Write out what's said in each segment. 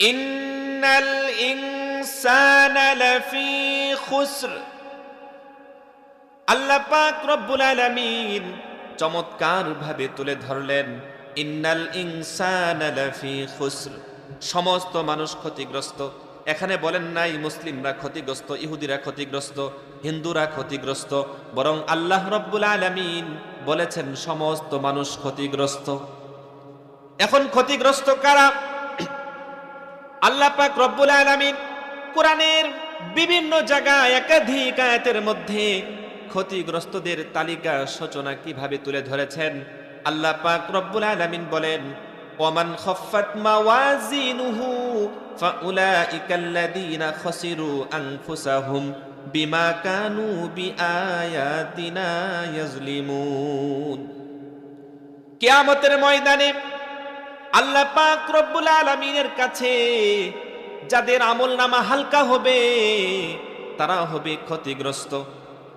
ইন্নাল ইনসানা লাফি খুসর। আল্লাহ পাক রব্বুল আলামিন চমৎকার ভাবে তুলে ধরলেন, ইন্নাল ইনসানা লাফি খুসর। সমস্ত মানুষ ক্ষতিগ্রস্ত। এখানে বলেন নাই মুসলিমরা ক্ষতিগ্রস্ত, ইহুদিরা ক্ষতিগ্রস্ত, হিন্দুরা ক্ষতিগ্রস্ত, বরং আল্লাহ রব্বুল আলামিন বলেছেন, সমস্ত মানুষ ক্ষতিগ্রস্ত। এখন ক্ষতিগ্রস্ত কারা? আল্লাহ পাক রব্বুল আলামিন কোরআনের বিভিন্ন জায়গায় একাধিক আয়াতের মধ্যে ক্ষতিগ্রস্তদের তালিকা সূচনা কীভাবে তুলে ধরেছেন? আল্লাহ পাক রব্বুল আলামিন বলেন, ওমান খফফাত মাওয়াজিনুহু ফাউলাইকাল্লাযীনা খাসিরু আনফুসাহুম বিমা কানু বিআয়াতিনা ইয়াজলিমুন কিয়ামতের ময়দানে আল্লাহ পাক রব্বুল আলামিনের কাছে যাদের আমল নামা হালকা হবে, তারা হবে ক্ষতিগ্রস্ত।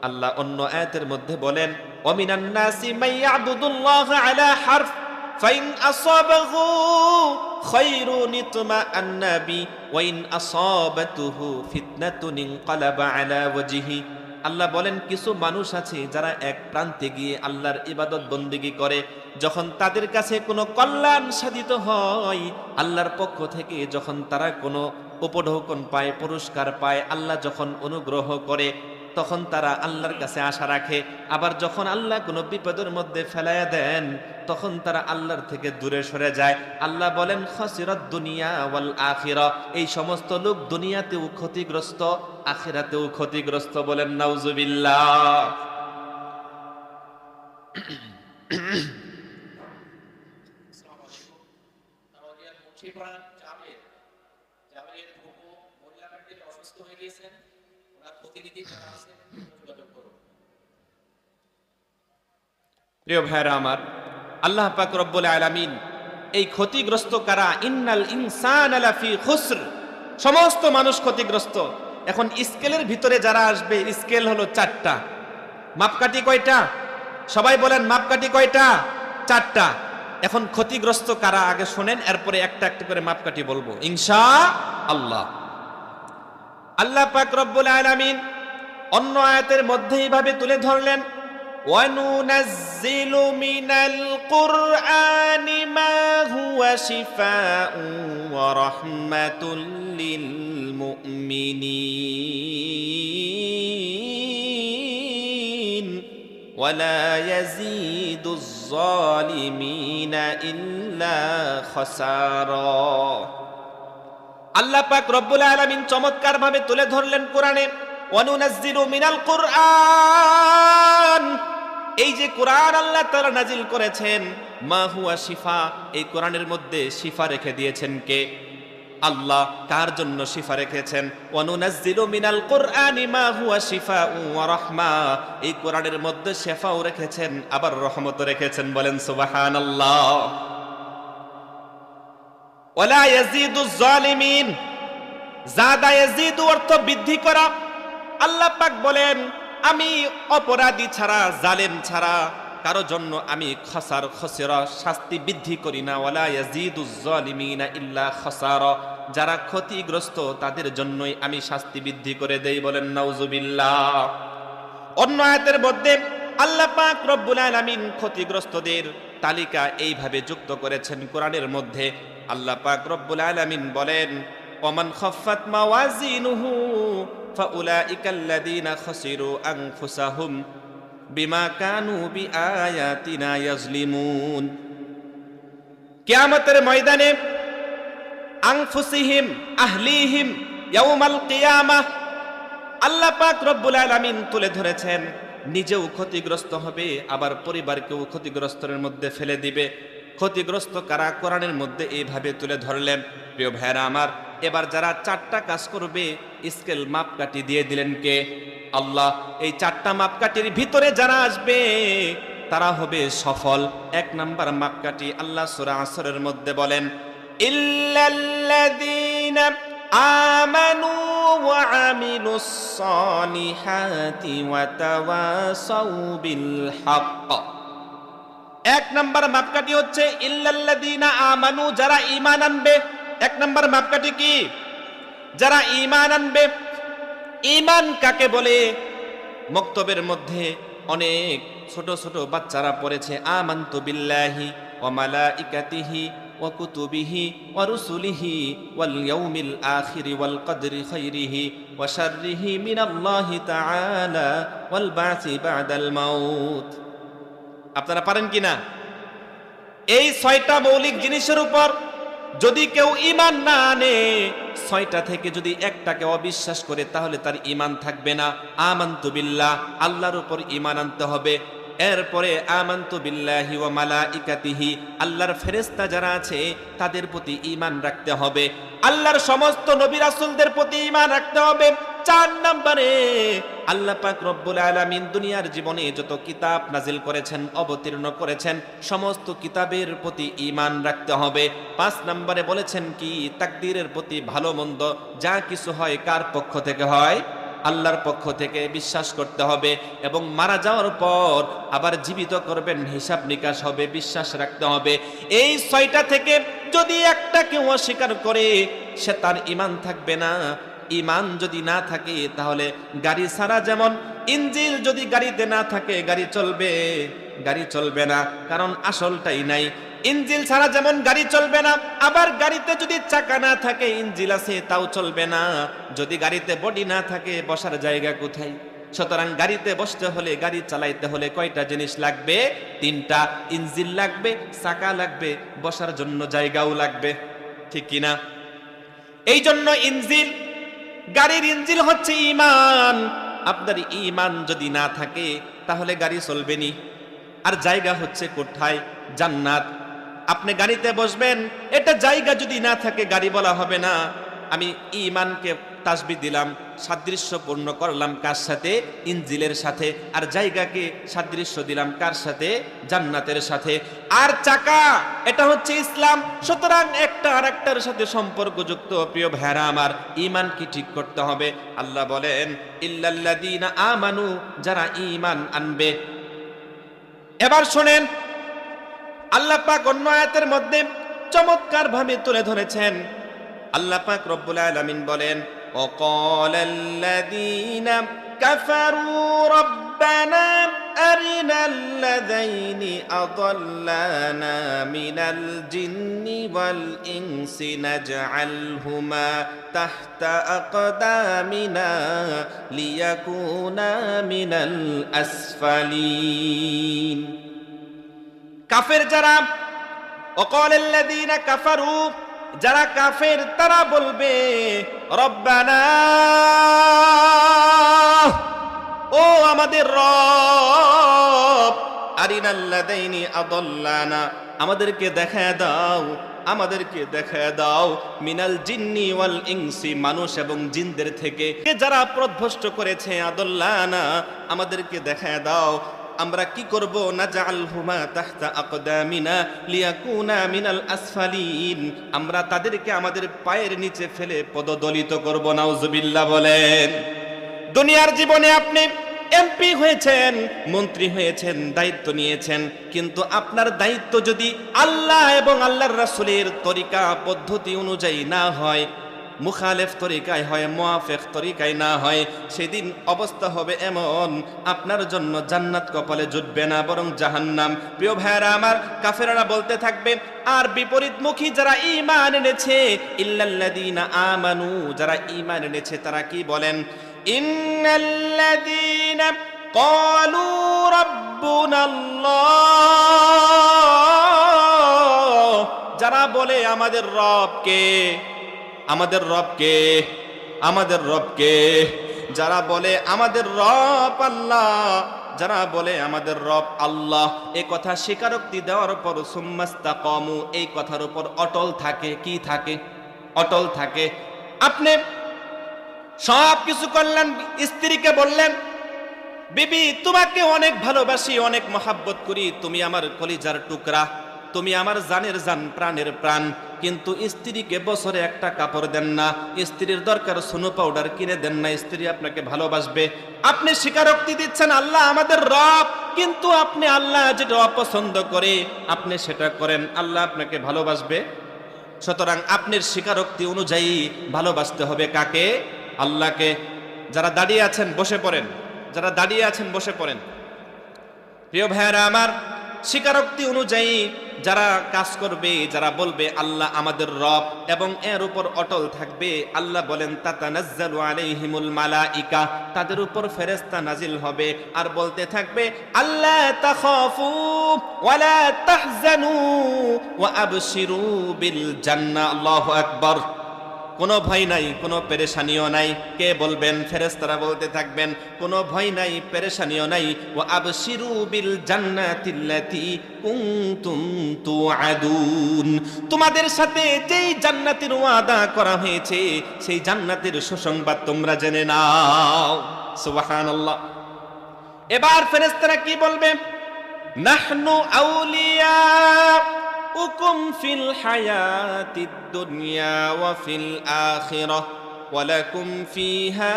আল্লাহ অন্য আয়াতের মধ্যে বলেন অমিনান নাসি মাইয়াবুদুল্লাহ আলা হারফ, ফাইন আসাবাহু খায়রুন ইতমাআন্না বি ওয়াইন আসাবাতুহু ফিতনাতুন ইনকালাবা আলা ওয়াজহি আল্লাহ বলেন, কিছু মানুষ আছে যারা এক প্রান্তে গিয়ে আল্লাহর ইবাদত বন্দিগি করে। যখন তাদের কাছে কোনো কল্যাণ সাধিত হয়, আল্লাহর পক্ষ থেকে যখন তারা কোনো উপঢৌকন পায়, পুরস্কার পায়, আল্লাহ যখন অনুগ্রহ করে তখন তারা আল্লাহর কাছে আশা রাখে। আবার যখন আল্লাহ কোনো বিপদের মধ্যে ফেলাইয়া দেন, তখন তারা আল্লাহর থেকে দূরে সরে যায়। আল্লাহ বলেন, খসিরত দুনিয়া ওয়াল আখিরা। এই সমস্ত লোক দুনিয়াতেও ক্ষতিগ্রস্ত, আখিরাতেও ক্ষতিগ্রস্ত বলেন, নাউজুবিল্লাহ। প্রিয় ভাইরা আমার, আল্লাহ পাক রব্বুল আলামিন এই ক্ষতিগ্রস্ত কারা? ইন্নাল ইনসান আলাফি খুসর। সমস্ত মানুষ ক্ষতিগ্রস্ত। এখন স্কেলের ভিতরে যারা আসবে, স্কেল হলো চারটা। মাপকাঠি কয়টা? সবাই বলেন মাপকাঠি কয়টা? চারটা। এখন ক্ষতিগ্রস্ত কারা? আগে শোনেন, এরপরে একটা একটা করে মাপকাঠি বলব। ইনশা আল্লাহ আল্লাহ পাক রব্বুল আলামিন অন্য আয়াতের মধ্যে এইভাবে তুলে ধরলেন وننزل من القرآن ما هو شفاء ورحمة للمؤمنين ولا يزيد الظالمين إلا خسارا আল্লাহ পাক রব্বুল আলামিন চমৎকার ভাবে তুলে ধরলেন কোরআনে অনুনাজ্জিলু মিনাল কুরআন। এই যে কোরআন আল্লাহ তাআলা নাজিল করেছেন, মা হুয়া শিফা, এই কোরআনের মধ্যে শিফা রেখে দিয়েছেন কে? আল্লাহ, কার জন্য শিফা রেখেছেন? অনুনাজ্জিলু মিনাল কুরআনি মা হুয়া শিফা ওয়া রাহমা। এই কোরআনের মধ্যে শেফাও রেখেছেন, আবার রহমতও রেখেছেন, বলেন সুবহানাল্লাহ। ওয়ালা ইয়াজিদু জালিমিন। জাদা ইয়াজিদু অর্থ বৃদ্ধি করা আল্লাহ পাক বলেন, আমি অপরাধী ছাড়া, জালেম ছাড়া কারও জন্য আমি খসার, খসেরা শাস্তি বৃদ্ধি করি না। ইল্লা খসারা। যারা ক্ষতিগ্রস্ত, তাদের জন্যই আমি শাস্তি বৃদ্ধি করে দেই বলেন নাউজুবিল্লাহ। অন্য আয়াতের মধ্যে আল্লাহ পাক রব্বুল আলামিন ক্ষতিগ্রস্তদের তালিকা এইভাবে যুক্ত করেছেন। কোরআনের মধ্যে আল্লাহ পাক রব্বুল আলামিন বলেন, ওমান খফফাত মাওয়াজিনুহু কিয়ামতের ময়দানে আনফুসিহিম আহলিহিম ইয়াউমাল কিয়ামাহ আল্লাহ পাক রব্বুল আলামিন তুলে ধরেছেন, নিজেও ক্ষতিগ্রস্ত হবে, আবার পরিবারকেও ক্ষতিগ্রস্তের মধ্যে ফেলে দিবে। ক্ষতিগ্রস্ত কারা কোরআনের মধ্যে এইভাবে তুলে ধরলেন? প্রিয় ভাইরা আমার এবার যারা চারটা কাজ করবে স্কেল মাপকাঠি দিয়ে দিলেন কে? আল্লাহ। এই চারটা মাপকাঠির ভিতরে যারা আসবে, তারা হবে সফল। এক নাম্বার মাপকাঠি আল্লাহ সূরা আসরের মধ্যে বলেন আমানু ওয়া আমিলুস সালিহাতি বিল হক এক নাম্বার মাপকাঠি হচ্ছে, ইল্লাল্লাযীনা আমানু, যারা ঈমান আনবে এক নম্বর মাপকাঠি কি? যারা ইমান আনবে ইমান কাকে বলে? মক্তবের মধ্যে অনেক ছোট ছোট বাচ্চারা পড়েছে, আমান্তু বিল্লাহি ওয়া রুসুলিহি ওয়াল ইয়াউমিল আখিরি ওয়াল কদরি খাইরিহি ওয়া শাররিহি মিনাল্লাহি তাআলা ওয়াল বাসি বাদাল মাউত। আপনারা পারেন কিনা? এই ছয়টা মৌলিক জিনিসের উপর যদি কেউ ইমান না আনে, ছয়টা থেকে যদি একটাকে অবিশ্বাস করে, তাহলে তার ইমান থাকবে না। আমান্তু বিল্লাহ, আল্লাহর উপর ইমান আনতে হবে। এরপরে আমান্তু বিল্লাহি মালা ইকাতিহি আল্লাহর ফেরেস্তা যারা আছে, তাদের প্রতি ইমান রাখতে হবে। আল্লাহর সমস্ত নবী রাসূলদের প্রতি ইমান রাখতে হবে। চার নম্বরে আল্লাহ পাক রব্বুল আলামিন দুনিয়ার জীবনে যত কিতাব নাজিল করেছেন, অবতীর্ণ করেছেন, সমস্ত কিতাবের প্রতি ঈমান রাখতে হবে। পাঁচ নম্বরে বলেছেন কি, তাকদীরের প্রতি ভালো মন্দ যা কিছু হয় কার পক্ষ থেকে হয়? আল্লাহর পক্ষ থেকে বিশ্বাস করতে হবে এবং মারা যাওয়ার পর আবার জীবিত করবেন, হিসাব নিকাশ হবে, বিশ্বাস রাখতে হবে। এই ছয়টা থেকে যদি একটা কেউ অস্বীকার করে, সে তার ইমান থাকবে না। ইমান যদি না থাকে, তাহলে গাড়ি ছাড়া যেমন ইঞ্জিল যদি গাড়িতে না থাকে, গাড়ি চলবে গাড়ি চলবে না। কারণ আসলটাই নাই। ইঞ্জিল ছাড়া যেমন গাড়ি চলবে না, আবার গাড়িতে যদি চাকা না থাকে ইঞ্জিল আছে, তাও চলবে না। যদি গাড়িতে বডি না থাকে, বসার জায়গা কোথায়? সুতরাং গাড়িতে বসতে হলে, গাড়ি চালাইতে হলে কয়টা জিনিস লাগবে? তিনটা ইঞ্জিল লাগবে, চাকা লাগবে, বসার জন্য জায়গাও লাগবে। ঠিক কিনা? এই জন্য ইঞ্জিল গাড়ির ইঞ্জিল হচ্ছে ইমান। আপনার ইমান যদি না থাকে, তাহলে গাড়ি চলবে নি। আর জায়গা হচ্ছে কোথায়? জান্নাত। আপনি গাড়িতে বসবেন, এটা জায়গা যদি না থাকে, গাড়ি বলা হবে না। আমি ইমানকে তাসবি দিলাম। সাদৃশ্যপূর্ণ করলাম কার সাথে? ইঞ্জিলের সাথে। আর জায়গাকে সাদৃশ্য দিলাম কার সাথে? জান্নাতের সাথে। আর চাকা, এটা হচ্ছে ইসলাম। সুতরাং একটা আর একটার সাথে সম্পর্কযুক্ত প্রিয় ভেড়া আমার ইমান কি ঠিক করতে হবে? আল্লাহ বলেন, ইল্লাল্লাযীনা আমানু যারা ইমান আনবে। এবার শোনেন, আল্লাহ পাক অন্য আয়াতের মধ্যে চমৎকার ভাবে তুলে ধরেছেন। আল্লাহ পাক রব্বুল আলামিন বলেন وقال الذين كفروا ربنا أرنا الذين أضلانا من الجن والإنس نجعلهما تحت أقدامنا ليكونا من الأسفلين. كفر جرام وقال الذين كفروا যারা কাফের, তারা বলবে, রব্বানা, ও আমাদের রব আরিনাল্লাদাইনি আদল্লানা, আমাদেরকে দেখা দাও, আমাদেরকে দেখা দাও, মিনাল জিন্নি ওয়াল ইনসি, মানুষ এবং জিনদের থেকে। যারা প্রধ্বষ্ট করেছে আদল্লানা, আমাদেরকে দেখা দাও আমরা কি করব? না জাল হুমা তাহতা আকদামিনা লিয়াকুনা মিনাল আসফালিন। আমরা তাদেরকে আমাদের পায়ের নিচে ফেলে পদদলিত করব, নাউজুবিল্লাহ বলেন। দুনিয়ার জীবনে আপনি এমপি হয়েছেন, মন্ত্রী হয়েছেন, দায়িত্ব নিয়েছেন, কিন্তু আপনার দায়িত্ব যদি আল্লাহ এবং আল্লাহর রাসূলের তরিকা, পদ্ধতি অনুযায়ী না হয় মুখালেফ তরিকায় হয় মোয়াফেক তরিকায় না হয়, সেদিন অবস্থা হবে এমন। আপনার জন্য জান্নাত কপালে জুটবে না, বরং জাহান্নাম। প্রিয় ভাইয়ারা আমার, কাফেরারা বলতে থাকবে, আর বিপরীতমুখী যারা ইমান এনেছে, ইল্লাল্লাযীনা আমানু, যারা ইমান এনেছে, তারা কি বলেন? ইন্নাল্লাযীনা ক্বালু রাব্বুনাল্লাহ, যারা বলে আমাদের রবকে আমাদের রবকে আমাদের রবকে। যারা বলে, আমাদের রব আল্লাহ। যারা বলে, আমাদের রব আল্লাহ। এই কথা স্বীকারোক্তি দেওয়ার পর সুম্মাস্তা কমু এই কথার উপর অটল থাকে। কি থাকে? অটল থাকে। আপনি সব কিছু করলেন, স্ত্রীকে বললেন, বিবি, তোমাকে অনেক ভালোবাসি, অনেক মহাব্বত করি। তুমি আমার কলিজার টুকরা, তুমি আমার জানের জান, প্রাণের প্রাণ। কিন্তু স্ত্রীকে বছরে একটা কাপড় দেন না। স্ত্রীর দরকার সোনো পাউডার কিনে দেন না, স্ত্রী আপনাকে ভালোবাসবে। আপনি স্বীকারোক্তি দিচ্ছেন, আল্লাহ আমাদের রব। কিন্তু আপনি আল্লাহ যেটা অপছন্দ করে, আপনি সেটা করেন। আল্লাহ আপনাকে ভালোবাসবে। সুতরাং আপনার স্বীকারোক্তি অনুযায়ী ভালোবাসতে হবে কাকে? আল্লাহকে। যারা দাঁড়িয়ে আছেন, বসে পড়েন। যারা দাঁড়িয়ে আছেন, বসে পড়েন। প্রিয় ভাইয়ারা আমার স্বীকারোক্তি অনুযায়ী যারা কাজ করবে, যারা বলবে, আল্লাহ আমাদের রব এবং এর উপর অটল থাকবে। আল্লাহ বলেন, তাতানাজ্জালু আলাইহিমুল মালাইকা। তাদের উপর ফেরেশতা নাজিল হবে আর বলতে থাকবে আল্লাহ তাখাফু ওয়ালা তাহজানু ওয়া আবশিরু বিল জান্নাহ। আল্লাহু আকবার। কোনো ভয় নাই, কোনো পেরেশানিও নাই। কে বলবেন? ফেরেশতারা বলতে থাকবেন, কোনো ভয় নাই, পেরেশানিও নাই। ও আবশিরু বিল জান্নাতিল্লাতি কুনতুম তুআদুন। তোমাদের সাথে যেই জান্নাতের ওয়াদা করা হয়েছে, সেই জান্নাতের সুসংবাদ তোমরা জেনে নাও। সুবহানাল্লাহ। এবার ফেরেশতারা কি বলবে? নাহনু আউলিয়া উকুম ফিল হায়াতিদ দুনিয়া ওয়া ফিল আখিরাহ ওয়ালাকুম ফিহা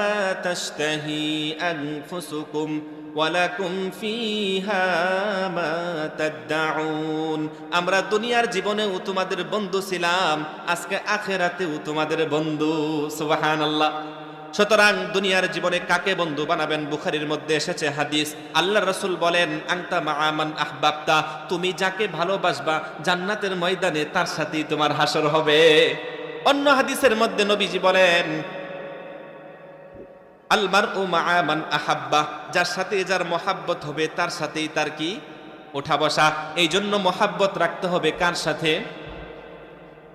মা তাশতাহি আনফুসুকুম ওয়ালাকুম ফিহা মা তাদদাউন। আমরা দুনিয়ার জীবনেও তোমাদের বন্ধু ছিলাম, আজকে আখেরাতেও তোমাদের বন্ধু, সুবহানাল্লাহ। সুতরাং দুনিয়ার জীবনে কাকে বন্ধু বানাবেন? বুখারির মধ্যে এসেছে হাদিস, আল্লাহ রসুল বলেন আংতা মাআমান আহবাবতা তুমি যাকে ভালোবাসবা জান্নাতের ময়দানে তার সাথেই তোমার হাসর হবে। অন্য হাদিসের মধ্যে নবীজি বলেন আলমার ও মাআমান আহাব্বা যার সাথে যার মহাব্বত হবে তার সাথেই তার কি? ওঠা বসা। এই জন্য মহাব্বত রাখতে হবে কার সাথে?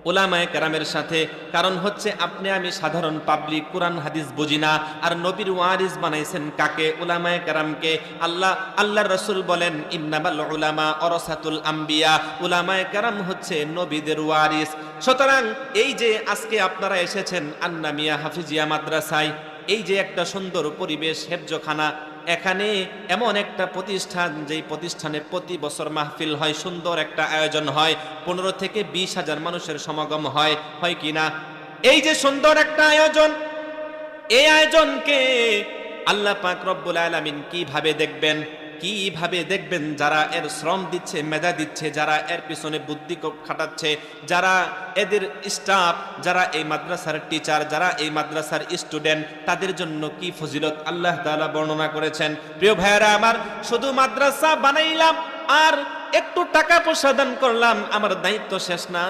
ওলামায় কেরামের সাথে, কারণ হচ্ছে আপনি আমি সাধারণ পাবলিক কোরআন, হাদিস বুঝি না, আর নবীর ওয়ারিস বানাইছেন কাকে? ওলামায় কেরামকে। আল্লাহ আল্লাহ রসুল বলেন, ইন্নামাল উলামা অরসাতুল আম্বিয়া। ওলামায় কেরাম হচ্ছে নবীদের ওয়ারিস। সুতরাং এই যে আজকে আপনারা এসেছেন আন্নামিয়া হাফিজিয়া মাদ্রাসায়, এই যে একটা সুন্দর পরিবেশ, হেফজখানা এখানে এমন একটা প্রতিষ্ঠান, যেই প্রতিষ্ঠানে প্রতি বছর মাহফিল হয়, সুন্দর একটা আয়োজন হয়, পনেরো থেকে বিশ হাজার মানুষের সমাগম হয় হয় কি না? এই যে সুন্দর একটা আয়োজন, এই আয়োজনকে আল্লাহ পাক রব্বুল আলমিন কীভাবে দেখবেন? কীভাবে দেখবেন যারা এর শ্রম দিচ্ছে, মেধা দিচ্ছে, যারা এর পিছনে বুদ্ধি খাটাচ্ছে, যারা এদের স্টাফ যারা এই মাদ্রাসার টিচার যারা এই মাদ্রাসার স্টুডেন্ট তাদের জন্য কি ফজিলত আল্লাহ তালা বর্ণনা করেছেন? প্রিয় ভাইয়েরা আমার, শুধু মাদ্রাসা বানাইলাম আর একটু টাকা পয়সা দান করলাম, আমার দায়িত্ব শেষ না।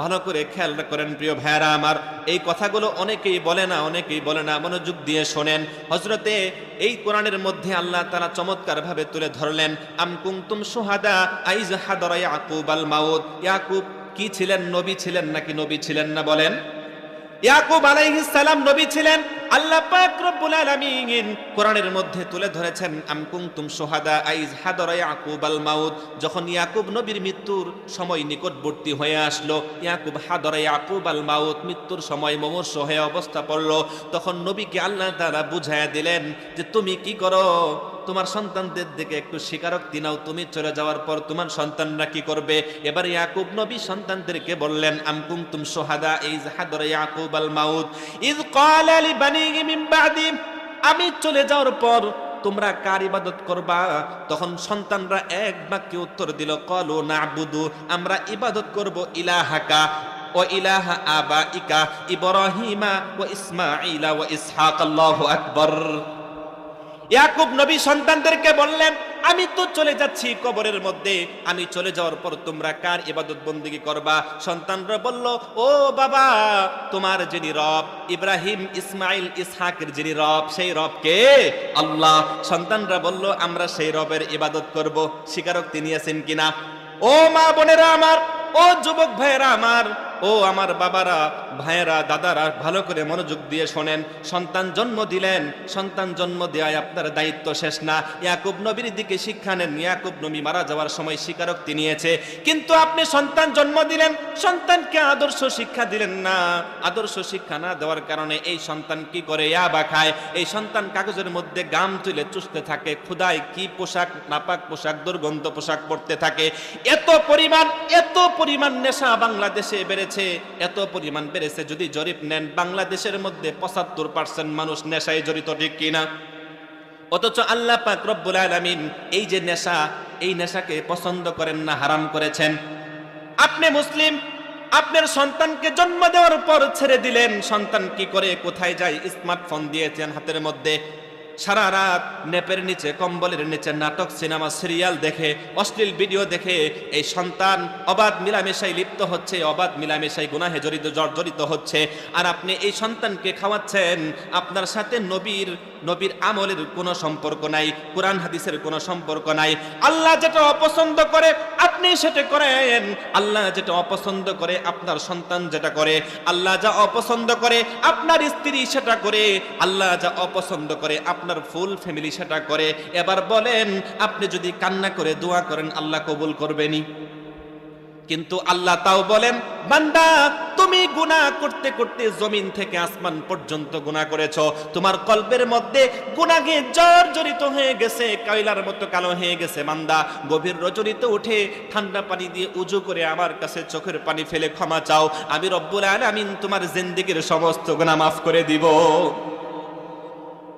ভালো করে খেয়াল করেন প্রিয় ভাইয়ারা আমার। এই কথাগুলো অনেকেই বলে না, অনেকেই বলে না, মনোযোগ দিয়ে শোনেন। হজরতে এই কোরআনের মধ্যে আল্লাহ তারা চমৎকার ভাবে তুলে ধরলেন, আম কুমতুম সুহাদা আইজ হাদরা ইয়াকুব আল মাউদ ইয়াকুব কি ছিলেন, নবী ছিলেন নাকি নবী ছিলেন না বলেন? ইয়াকুব আলাইহিস সালাম নবী ছিলেন। আল্লাহ পাক রব্বুল আলামিন কোরআনের মধ্যে তুলে ধরেছেন, আম কুনতুম শুহাদা আইজ হাদরা ইয়াকুব আল মাউত। যখন ইয়াকুব নবীর মৃত্যুর সময় নিকটবর্তী হয়ে আসলো, ইয়াকুব হাদরা ইয়াকুব আল মাউত, মৃত্যুর সময় মমর্ষ হয়ে অবস্থা পড়ল। তখন নবীকে আল্লাহ তাআলা বুঝাইয়া দিলেন যে, তুমি কি করো? তোমার সন্তানদের দিকে একটু স্বীকারোক্তি নাও। তুমি চলে যাওয়ার পর তোমার সন্তানরা কি করবে? এবার ইয়াকুব নবী সন্তানদেরকে বললেন, আম কুনতুম শুহাদা এই হাদরা ইয়াকুব আল মাউত? ইজ ক্বালা লিবানিহি মিন বাদি। আমি চলে যাওয়ার পর তোমরা কার ইবাদত করবা? তখন সন্তানরা এক বাক্যে উত্তর দিল কলো না নাবুদু, আমরা ইবাদত করব ইলাহাকা ও ইলাহা আবাইকা ইব্রাহিমা ও ইসমাঈলা ও ইসহাক, আল্লাহু আকবার। ইয়াকুব নবী সন্তানদেরকে বললেন, আমি তো চলে যাচ্ছি কবরের মধ্যে। আমি চলে যাওয়ার পর তোমরা কার ইবাদত বন্দিগি করবা? সন্তানরা বলল, ও বাবা, তোমার যিনি রব, ইব্রাহিম, ইসমাইল, ইসহাকের যিনি রব, সেই রবকে আল্লাহ সন্তানরা বলল, আমরা সেই রবের ইবাদত করব। স্বীকারোক্তি নিয়েছেন কিনা? ও মা বোনেরা আমার, ও যুবক ভাইয়েরা আমার ও আমার বাবারা, ভাইয়েরা, দাদারা, ভালো করে মনোযোগ দিয়ে শোনেন। সন্তান জন্ম দিলেন, সন্তান জন্ম দেওয়ায় আপনার দায়িত্ব শেষ না। ইয়াকুব নবীর দিকে শিক্ষা নেন, ইয়াকুব নবী মারা যাওয়ার সময় স্বীকারোক্তি নিয়েছে। কিন্তু আপনি সন্তান জন্ম দিলেন, সন্তানকে আদর্শ শিক্ষা দিলেন না। আদর্শ শিক্ষা না দেওয়ার কারণে এই সন্তান কি করে ইয়াবা খায়? এই সন্তান কাগজের মধ্যে গাম তুলে চুষতে থাকে ক্ষুদায় কি পোশাক, নাপাক পোশাক, দুর্গন্ধ পোশাক পরতে থাকে। এত পরিমাণ এত পরিমাণ নেশা বাংলাদেশে বেড়েছে এত পরিমাণ বেড়েছে, যদি জরিপ নেন, বাংলাদেশের মধ্যে পঁচাত্তর পার্সেন্ট মানুষ নেশায় জড়িত, ঠিক কিনা অথচ আল্লাহ পাক রব্বুল আলামিন এই যে নেশা, এই নেশাকে পছন্দ করেন না, হারাম করেছেন। আপনি মুসলিম, আপনার সন্তানকে জন্ম দেওয়ার পর ছেড়ে দিলেন, সন্তান কি করে কোথায় যায়? স্মার্টফোন দিয়েছেন হাতের মধ্যে। সারা রাত নেপের নিচে, কম্বলের নিচে নাটক, সিনেমা, সিরিয়াল দেখে, অশ্লীল ভিডিও দেখে এই সন্তান অবাধ মিলামেশাই লিপ্ত হচ্ছে, অবাধ মিলামেশাই গুনাহে জড়িত, জর্জরিত হচ্ছে। আর আপনি এই সন্তানকে খাওয়াচ্ছেন, আপনার সাথে নবীর নবীর আমলের কোনো সম্পর্ক নাই, কোরআন হাদিসের কোনো সম্পর্ক নাই। আল্লাহ যেটা অপছন্দ করে, আপনি সেটা করেন। আল্লাহ যেটা অপছন্দ করে, আপনার সন্তান যেটা করে। আল্লাহ যা অপছন্দ করে, আপনার স্ত্রী সেটা করে। আল্লাহ যা অপছন্দ করে আপনার ফুল ফ্যামিলি সেটা করে। এবার বলেন, আপনি যদি কান্না করে দোয়া করেন, আল্লাহ কবুল করবেনি কিন্তু আল্লাহ তাও বলেন, বান্দা, তুমি গুনাহ করতে করতে জমিন থেকে আসমান পর্যন্ত গুনাহ করেছ। তোমার কল্পের মধ্যে গুনাহে জর্জরিত হয়ে গেছে, কয়লার মতো কালো হয়ে গেছে, বান্দা। গভীর রজনীতে উঠে ঠান্ডা পানি দিয়ে উজু করে আমার কাছে চোখের পানি ফেলে ক্ষমা চাও। আমি রব্বুল আলামিন তোমার জিন্দেগীর সমস্ত গুনাহ মাফ করে দিব।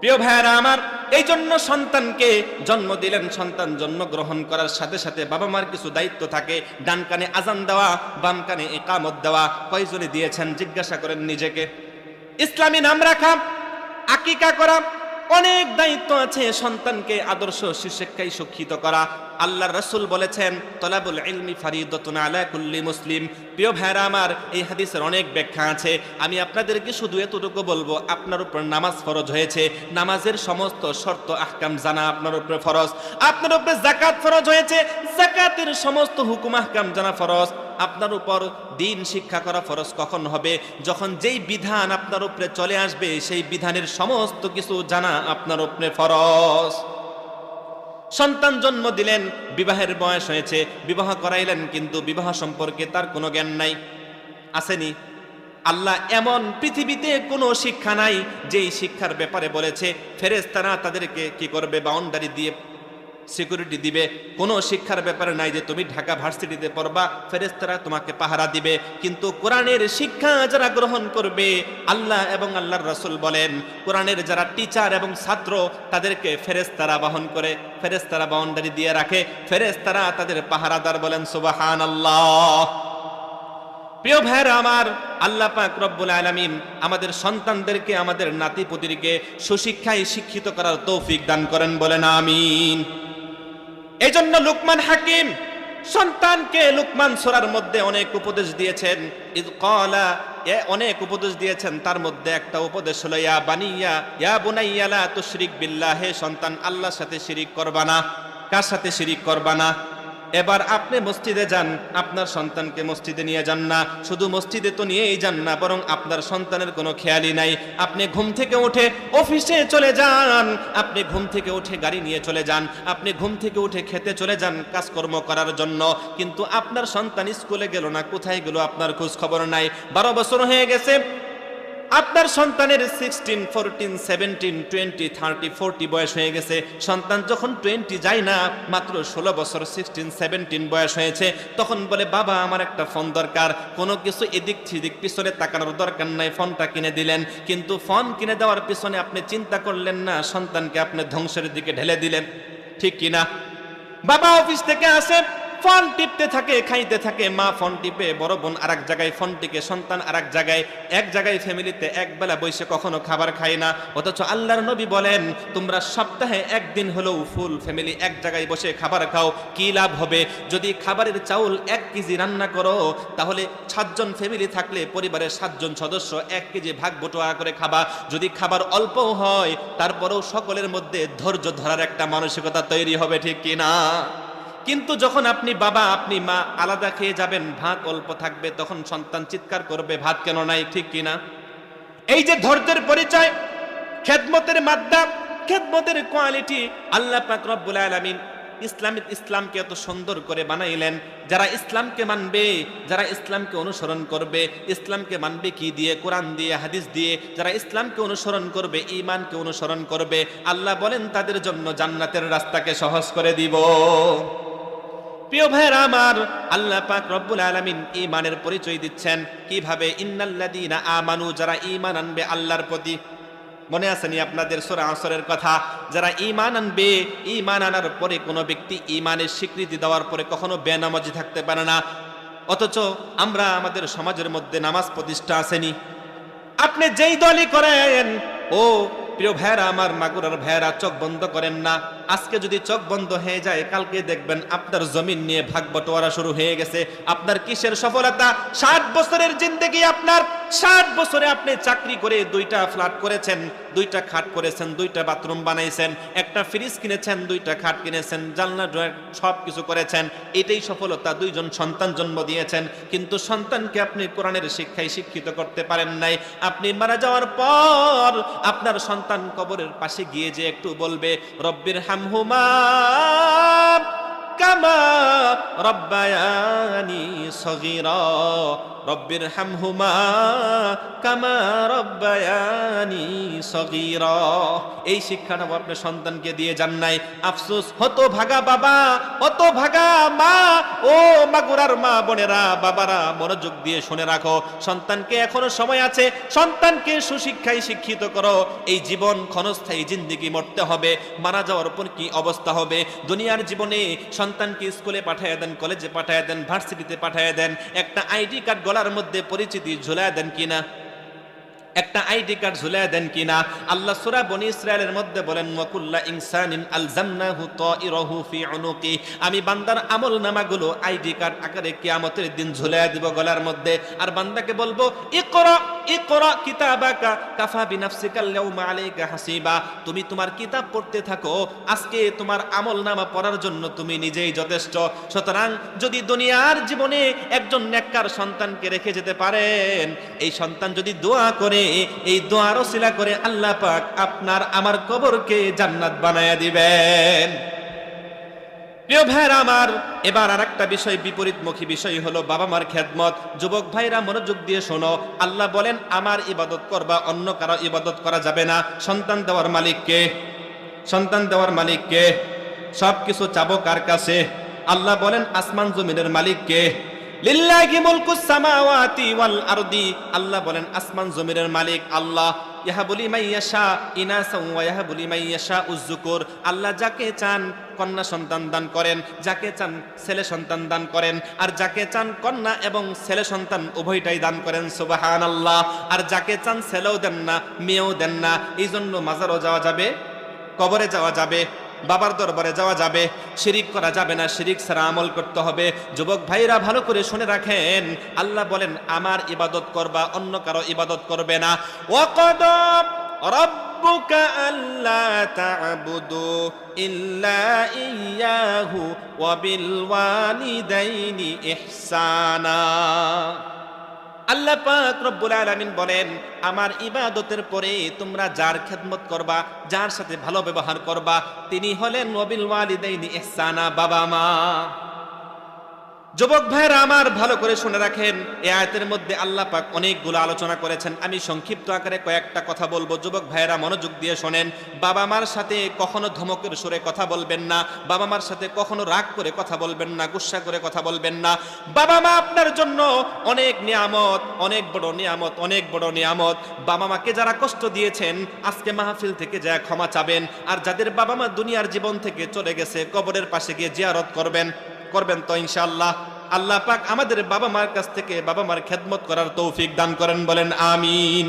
প্রিয় ভাইয়ারা আমার এই জন্য সন্তানকে জন্ম দিলেন, সন্তান জন্ম গ্রহণ করার সাথে সাথে বাবা মার কিছু দায়িত্ব থাকে। ডান কানে আজান দেওয়া, বাম কানে একামত দেওয়া, কয়জনে দিয়েছেন জিজ্ঞাসা করেন নিজেকে। ইসলামী নাম রাখা, আকিকা করা অনেক দায়িত্ব আছে সন্তানকে আদর্শ শিক্ষায় শিক্ষিত করা। আল্লাহ রসুল বলেছেন, তলাবুল ইলমি ফারিদতুন আলা কুল্লি মুসলিম। প্রিয় ভাইরা আমার, এই হাদিসের অনেক ব্যাখ্যা আছে। আমি আপনাদেরকে শুধু এতটুকু বলব, আপনার উপর নামাজ ফরজ হয়েছে। নামাজের সমস্ত শর্ত, আহকাম জানা আপনার উপরে ফরজ। আপনার উপরে জাকাত ফরজ হয়েছে জাকাতের সমস্ত হুকুম, আহকাম জানা ফরজ। আপনার উপর দিন শিক্ষা করা ফরজ কখন হবে? যখন যেই বিধান আপনার উপরে চলে আসবে, সেই বিধানের সমস্ত কিছু জানা আপনার উপরে ফরজ। সন্তান জন্ম দিলেন, বিবাহের বয়স হয়েছে, বিবাহ করাইলেন, কিন্তু বিবাহ সম্পর্কে তার কোনো জ্ঞান নাই। আসেনি। আল্লাহ এমন পৃথিবীতে কোনো শিক্ষা নাই, যেই শিক্ষার ব্যাপারে বলেছে ফেরেস্তারা তাদেরকে কি করবে? বাউন্ডারি দিয়ে সিকিউরিটি দিবে। কোনো শিক্ষার ব্যাপারে নাই যে তুমি ঢাকা ভার্সিটিতে পড়বা ফেরেস্তারা তোমাকে পাহারা দিবে। কিন্তু কোরআনের শিক্ষা যারা গ্রহণ করবে, আল্লাহ এবং আল্লাহর রসুল বলেন, কোরআনের যারা টিচার এবং ছাত্র, তাদেরকে ফেরেস্তারা বহন করে। ফেরেস্তারা বাউন্ডারি দিয়ে রাখে। ফেরেস্তারা তাদের পাহারাদার বলেন সুবাহান আল্লাহ প্রিয় ভাইরা আমার, আল্লাহ পাক রব্বুল আলামিন আমাদের সন্তানদেরকে, আমাদের নাতি নাতিপুতিরকে সুশিক্ষায় শিক্ষিত করার তৌফিক দান করেন বলেন, আমিন। এই জন্য লুকমান হাকিম সন্তানকে লুকমান সোরার মধ্যে অনেক উপদেশ দিয়েছেন। কলা এ অনেক উপদেশ দিয়েছেন। তার মধ্যে একটা উপদেশ হলো, ইয়া বানিয়া, ইয়া বুনাইয়ালা তো তুশরিক বিল্লাহ, হে সন্তান, আল্লাহর সাথে শিরিক করবা না। কার সাথে শিরিক করবা না? এবার আপনি মসজিদে যান, আপনার সন্তানকে মসজিদে নিয়ে যান না। শুধু মসজিদে তো নিয়েই যান না, বরং আপনার সন্তানের কোনো খেয়ালই নাই। আপনি ঘুম থেকে উঠে অফিসে চলে যান, আপনি ঘুম থেকে উঠে গাড়ি নিয়ে চলে যান, আপনি ঘুম থেকে উঠে খেতে চলে যান কাজকর্ম করার জন্য। কিন্তু আপনার সন্তান স্কুলে গেল না, কোথায় গেল আপনার খোঁজ খবর নাই। বারো বছর হয়ে গেছে আপনার সন্তানের sixteen fourteen seventeen twenty thirty forty বয়স হয়ে গেছে। সন্তান যখন টোয়েন্টি যায় না, মাত্র ষোলো বছর সিক্সটিন সেভেন্টিন বয়স হয়েছে, তখন বলে, বাবা, আমার একটা ফোন দরকার। কোনো কিছু এদিক সেদিক পিছনে তাকানোর দরকার নাই, ফোনটা কিনে দিলেন। কিন্তু ফোন কিনে দেওয়ার পিছনে আপনি চিন্তা করলেন না, সন্তানকে আপনি ধ্বংসের দিকে ঢেলে দিলেন। ঠিক কিনা? বাবা অফিস থেকে আসে ফোন টিপতে থাকে, খাইতে থাকে, মা ফোন টিপে, বড় বোন আর এক জায়গায় ফোন টিকে সন্তান আর এক জায়গায় এক জায়গায় ফ্যামিলিতে এক বেলা বসে কখনো খাবার খায় না। অথচ আল্লাহর নবী বলেন, তোমরা সপ্তাহে একদিন হলেও ফুল ফ্যামিলি এক জায়গায় বসে খাবার খাও, কি লাভ হবে? যদি খাবারের চাউল এক কেজি রান্না করো, তাহলে সাতজন ফ্যামিলি থাকলে পরিবারের সাতজন সদস্য এক কেজি ভাগ বটোয়া করে খাবা। যদি খাবার অল্পও হয়, তারপরেও সকলের মধ্যে ধৈর্য ধরার একটা মানসিকতা তৈরি হবে, ঠিক কিনা? কিন্তু যখন আপনি বাবা, আপনি মা আলাদা খেয়ে যাবেন, ভাত অল্প থাকবে, তখন সন্তান চিৎকার করবে, ভাত কেন নাই, ঠিক কিনা এই যে ধৈর্যের পরিচয়, খেদমতের মাদ্দা খেদমতের কোয়ালিটি আল্লাহ পাক রব্বুল আলামিন ইসলামিক ইসলামকে এত সুন্দর করে বানাইলেন। যারা ইসলামকে মানবে, যারা ইসলামকে অনুসরণ করবে, ইসলামকে মানবে কি দিয়ে? কোরআন দিয়ে, হাদিস দিয়ে। যারা ইসলামকে অনুসরণ করবে ইমানকে অনুসরণ করবে, আল্লাহ বলেন তাদের জন্য জান্নাতের রাস্তাকে সহজ করে দিব। প্রিয় ভাইয়েরা, আমার আল্লাহ পাক রব্বুল আলামিন ঈমানের পরিচয় দিচ্ছেন। কীভাবে? ইন্নাল্লাযীনা আমানু, যারা ঈমান আনবে আল্লাহর প্রতি। মনে আসেনি আপনাদের সূরা আসরের কথা? যারা ঈমান আনবে, ঈমান আনার পরে কোনো ব্যক্তি ঈমানের স্বীকৃতি দেওয়ার পরে কখনো বেনামাজি থাকতে পারে না। অথচ আমরা আমাদের সমাজের মধ্যে নামাজ প্রতিষ্ঠা আসেনি। আপনি যেই দলই করেন, ও প্রিয় ভাইরা আমার মাগুরার ভাইরা চোখ বন্ধ করেন না। আজকে যদি চোখ বন্ধ হয়ে যায়, কালকে দেখবেন আপনার জমিন নিয়ে ভাগ বটোয়ারা শুরু হয়ে গেছে। আপনার কিসের সফলতা? ষাট বছরের জিন্দেগি আপনার। ষাট বছরে আপনি চাকরি করে দুইটা ফ্ল্যাট করেছেন, দুইটা খাট করেছেন, দুইটা বাথরুম বানাইছেন, একটা ফ্রিজ কিনেছেন, দুইটা খাট কিনেছেন, জানলা, ড্রয়ার সব কিছু করেছেন। এটাই সফলতা, দুইজন সন্তান জন্ম দিয়েছেন। কিন্তু সন্তানকে আপনি কোরআনের শিক্ষায় শিক্ষিত করতে পারেন নাই। আপনি মারা যাওয়ার পর আপনার সন্তান কবরের পাশে গিয়ে যে একটু বলবে, রব্বির হামহুমা কামা রব্বায়ানি সগীরা রব্বির হামহুমা কামা রব্বায়ানি সগীরা। এই শিক্ষাটা আপনি সন্তানকে দিয়ে যান নাই। আফসোস, হতো ভাগা বাবা, হতো ভাগা মা, ও মাগুরার মা বোনেরা, বাবারা, মনোযোগ দিয়ে শুনে রাখো। সন্তানকে এখনও সময় আছে। সন্তানকে সুশিক্ষায় শিক্ষিত করো। এই জীবন ক্ষণস্থায়ী জিন্দিগি মরতে হবে। মারা যাওয়ার পর কি অবস্থা হবে? দুনিয়ার জীবনে সন্তানকে স্কুলে পাঠিয়ে দেন, কলেজে পাঠিয়ে দেন, ভার্সিটিতে পাঠিয়ে দেন। একটা আইডি কার্ড গলার মধ্যে পরিচিতি ঝুলায় দেন কিনা? একটা আইডি কার্ড ঝুলাই দেন কিনা? আল্লাহ সূরা বনি ইসরায়েলের মধ্যে বলেন, ওয়াকুল্লা ইনসানিন আলজামনাহু তাইরাহু ফি উনুকি। আমি বান্দার আমল নামাগুলো আইডি কার্ড আকারে কিয়ামতের দিন ঝুলাই দিব গলার মধ্যে। আর বান্দাকে বলব, ইকরা ইকরা কিতাবাকা কাফা বিনাফসিকা আল-ইয়াউমা আলাইকা হাসিবা। তুমি তোমার কিতাব পড়তে থাকো, আজকে তোমার আমল নামা পড়ার জন্য তুমি নিজেই যথেষ্ট। সুতরাং যদি দুনিয়ার জীবনে একজন নেককার সন্তানকে রেখে যেতে পারেন, এই সন্তান যদি দোয়া করে এই দোয়ার ওসিলা করে আল্লাহ পাক আপনার আমার কবরকে জান্নাত বানায়া দিবেন। প্রিয় ভাইরা আমার, এবার আর একটা বিষয়, বিপরীতমুখী বিষয় হলো বাবা মার খেদমত। যুবক ভাইরা মনোযোগ দিয়ে শোনো, আল্লাহ বলেন, আমার ইবাদত করবা, অন্য কারও ইবাদত করা যাবে না। সন্তান দেওয়ার মালিককে সন্তান দেওয়ার মালিককে সব কিছু চাবো কার কাছে? আল্লাহ বলেন, আসমান জমিনের মালিককে লিল্লাহি মুলকুস সামাওয়াতি ওয়াল আরদি। আল্লাহ বলেন, আসমান জমিনের মালিক আল্লাহ। ইয়াহাবুলি মাইয়াশা ইনাসা ওয়া ইয়াহাবুলি মাইয়াশা উযযুকুর। আল্লাহ যাকে চান কন্যা সন্তান দান করেন, যাকে চান ছেলে সন্তান দান করেন, আর যাকে চান কন্যা এবং ছেলে সন্তান উভয়টাই দান করেন, সুবহানাল্লাহ। আর যাকে চান ছেলেও দেন না, মেয়েও দেন না এই জন্য মাজারও যাওয়া যাবে, কবরে যাওয়া যাবে বাবার দরবারে যাওয়া যাবে, শিরিক করা যাবে না, শিরিক ছাড়া আমল করতে হবে। যুবক ভাইরা ভালো করে শুনে রাখেন, আল্লাহ বলেন, আমার ইবাদত করবা, অন্য কারও ইবাদত করবে না। ওয়াকাদ ইহসানা। আল্লাহ পাক রব্বুল আলামিন বলেন, আমার ইবাদতের পরে তোমরা যার খেদমত করবা, যার সাথে ভালো ব্যবহার করবা, তিনি হলেন নবিল ওয়ালিদাইনি ইহসানা বাবা মা। যুবক ভাইরা আমার ভালো করে শুনে রাখেন, এ আয়াতের মধ্যে আল্লাহ পাক অনেকগুলো আলোচনা করেছেন। আমি সংক্ষিপ্ত আকারে কয়েকটা কথা বলব। যুবক ভাইরা মনোযোগ দিয়ে শোনেন, বাবা মার সাথে কখনো ধমকের সুরে কথা বলবেন না, বাবা মার সাথে কখনো রাগ করে কথা বলবেন না, গুসা করে কথা বলবেন না। বাবা মা আপনার জন্য অনেক নিয়ামত, অনেক বড় নিয়ামত, অনেক বড় নিয়ামত। বাবা মাকে যারা কষ্ট দিয়েছেন, আজকে মাহফিল থেকে যা ক্ষমা চাবেন। আর যাদের বাবা মা দুনিয়ার জীবন থেকে চলে গেছে, কবরের পাশে গিয়ে জিয়ারত করবেন করবেন তো ইনশাআল্লাহ। আল্লাহ পাক আমাদের বাবা মার কাছ থেকে বাবা মার খেদমত করার তৌফিক দান করেন, বলেন আমিন।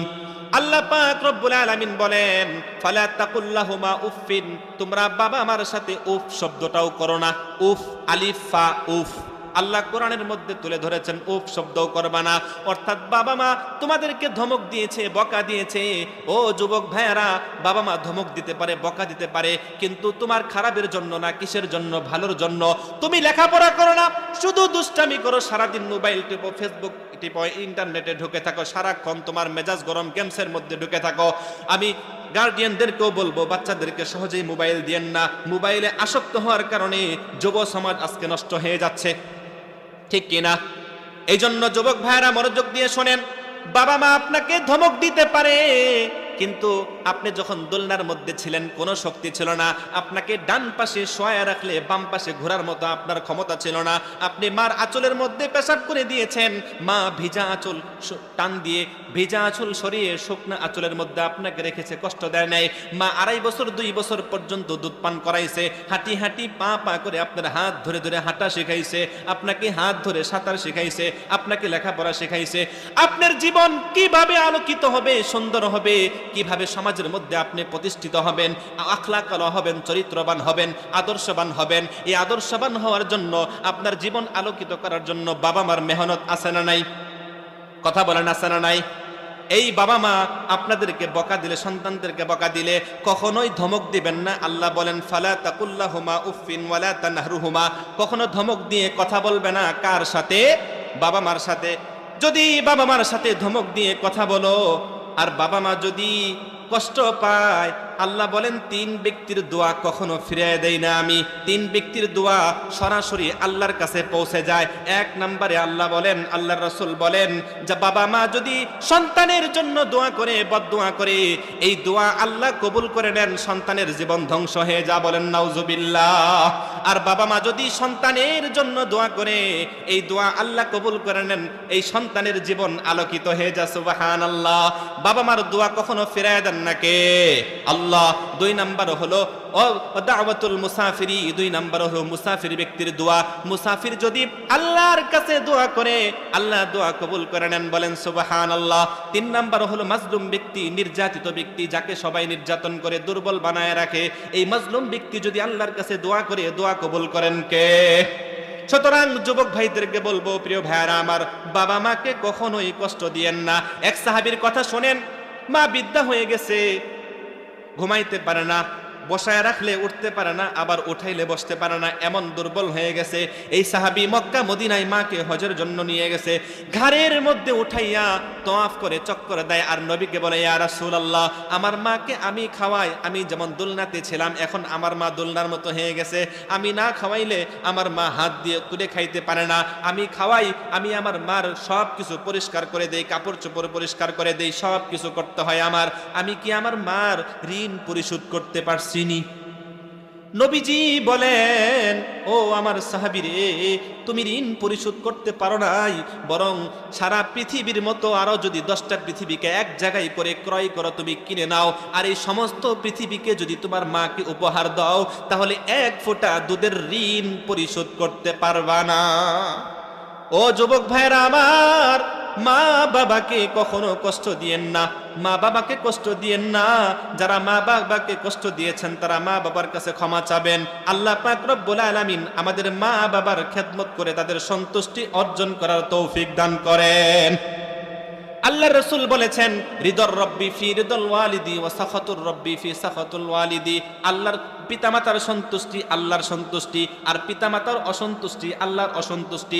আল্লাহ পাক রব্বুল আলামিন বলেন, ফালা তাকুল্লাহুমা উফিন তোমরা বাবা মার সাথে উফ শব্দটাও করো না। উফ, আলিফা উফ। আল্লাহ কোরআনের মধ্যে তুলে ধরেছেন, উফ, শব্দও করবা না। অর্থাৎ বাবা মা তোমাদেরকে ধমক দিয়েছে, বকা দিয়েছে, ও যুবক ভাইয়ারা, বাবা মা ধমক দিতে পারে, বকা দিতে পারে, কিন্তু তোমার খারাপের জন্য না, কিসের জন্য, ভালোর জন্য? তুমি লেখাপড়া করো না, শুধু দুষ্টামি করো, সারাদিন মোবাইল টিপো, ফেসবুক টিপো, ইন্টারনেটে ঢুকে থাকো, সারাক্ষণ তোমার মেজাজ গরম, গেমসের মধ্যে ঢুকে থাকো। আমি গার্ডিয়ানদেরকেও বলব, বাচ্চাদেরকে সহজেই মোবাইল দিয়েন না। মোবাইলে আসক্ত হওয়ার কারণে যুব সমাজ আজকে নষ্ট হয়ে যাচ্ছে। ঠিক কিনা এই জন্য যুবক ভাইয়েরা মনোযোগ দিয়ে শোনেন বাবা মা আপনাকে ধমক দিতে পারে, কিন্তু আপনি যখন দোলনার মধ্যে ছিলেন, কোনো শক্তি ছিল না। আপনাকে ডান পাশে শোয়া রাখলে বাম পাশে ঘোরার মতো আপনার ক্ষমতা ছিল না। আপনি মার আঁচলের মধ্যে পেশাব করে দিয়েছেন। মা ভিজা আঁচল টান দিয়ে ভিজা আঁচল সরিয়ে শুকনা আঁচলের মধ্যে আপনাকে রেখেছে, কষ্ট দেয় নাই। মা আড়াই বছর, দুই বছর পর্যন্ত দুধ পান করাইছে। হাঁটি হাঁটি পা পা করে আপনার হাত ধরে ধরে হাঁটা শেখাইছে। আপনাকে হাত ধরে সাঁতার শেখাইছে। আপনাকে লেখাপড়া শেখাইছে। আপনার জীবন কীভাবে আলোকিত হবে, সুন্দর হবে, কীভাবে সমাজের মধ্যে আপনি প্রতিষ্ঠিত হবেন, আখলাকাল হবেন, চরিত্রবান হবেন, আদর্শবান হবেন। এই আদর্শবান হওয়ার জন্য, আপনার জীবন আলোকিত করার জন্য বাবা মার মেহনত আছে না নাই? কথা বলেন, আছে না নাই? এই বাবা মা আপনাদেরকে বকা দিলে, সন্তানদেরকে বকা দিলে কখনোই ধমক দিবেন না। আল্লাহ বলেন, ফালা তাকুল্লাহুমা উফিন ওয়ালা তানহারুহুমা। কখনো ধমক দিয়ে কথা বলবে না, কার সাথে? বাবা মার সাথে। যদি বাবা মার সাথে ধমক দিয়ে কথা বলো, আর বাবা মা যদি কষ্ট পায়। আল্লাহ বলেন, তিন ব্যক্তির দোয়া কখনো ফিরিয়ে দেই না আমি। তিন ব্যক্তির দোয়া সরাসরি আল্লাহর কাছে পৌঁছে যায়। এক নম্বরে আল্লাহ বলেন, আল্লাহর রসুল বলেন, যে বাবা মা যদি সন্তানের জন্য দোয়া করে বদোয়া করে, এই দোয়া আল্লাহ কবুল করে নেন, সন্তানের জীবন ধ্বংস হয়ে যা। বলেন, নাউজুবিল্লাহ। আর বাবা মা যদি সন্তানের জন্য দোয়া করে, এই দোয়া আল্লাহ কবুল করে নেন, এই সন্তানের জীবন আলোকিত হয়ে যা। সুবাহান আল্লাহ বাবা মার দোয়া কখনো ফিরায় দেন না কে? আল্লাহ দুই নাম্বার হলো দাওয়াতুল মুসাফিরি। দুই নাম্বার হলো মুসাফির ব্যক্তির দোয়া। মুসাফির যদি আল্লাহর কাছে দোয়া করে, আল্লাহ দোয়া কবুল করে নেন বলেন সুবাহান আল্লাহ তিন নাম্বার হলো মাজলুম ব্যক্তি, নির্যাতিত ব্যক্তি, যাকে সবাই নির্যাতন করে, দুর্বল বানায় রাখে। এই মাজলুম ব্যক্তি যদি আল্লাহর কাছে দোয়া করে, দোয়া কবুল করেন কে? সুতরাং যুবক ভাইদেরকে বলব, প্রিয় ভাইয়ারা আমার, বাবা মাকে কখনোই কষ্ট দিয়েন না। এক সাহাবীর কথা শোনেন, মা বিদ্যা হয়ে গেছে। ঘুমাইতে পারে না। বসায় রাখলে উঠতে পারে না, আবার উঠাইলে বসতে পারে না। এমন দুর্বল হয়ে গেছে। এই সাহাবি মক্কা, মদিনায় মাকে হজের জন্য নিয়ে গেছে। ঘাড়ের মধ্যে উঠাইয়া তোয়াফ করে চক্কর দেয় আর নবীকে বলে, ইয়া রাসূলুল্লাহ, আমার মাকে আমি খাওয়াই। আমি যেমন দোলনাতে ছিলাম, এখন আমার মা দোলনার মতো হয়ে গেছে। আমি না খাওয়াইলে আমার মা হাত দিয়ে তুলে খাইতে পারে না। আমি খাওয়াই, আমি আমার মার সব কিছু পরিষ্কার করে দেই কাপড় চোপড় পরিষ্কার করে দেই সব কিছু করতে হয় আমার। আমি কি আমার মার ঋণ পরিশোধ করতে পারছি? নি নবীজি বলেন, ও আমার সাহাবি রে তুমি ঋণ পরিশোধ করতে পারো নাই, বরং সারা পৃথিবীর মতো আরও যদি দশটা পৃথিবীকে এক জায়গায় করে ক্রয় করো, তুমি কিনে নাও। আর এই সমস্ত পৃথিবীকে যদি তোমার মাকে উপহার দাও, তাহলে এক ফোঁটা দুধের ঋণ পরিশোধ করতে পারবা না। ও যুবক ভাইরা আমার মা বাবাকে কখনো কষ্ট দিয়েন না। মা বাবাকে কষ্ট দিয়েন না। যারা মা বাবাকে কষ্ট দিয়েছেন, তারা মা বাবার কাছে ক্ষমা চাবেন। আল্লাহ পাক রব্বুল আলামিন আমাদের মা বাবার খেদমত করে তাদের সন্তুষ্টি অর্জন করার তৌফিক দান করেন। আল্লাহ রসুল বলেছেন হৃদর রব্বি ফি হৃদল ওয়ালিদি ও সাখাতুর রব্বি ফি সাখাতুল ওয়ালিদি। আল্লাহর পিতামাতার সন্তুষ্টি আল্লাহর সন্তুষ্টি, আর পিতামাতার অসন্তুষ্টি আল্লাহর অসন্তুষ্টি।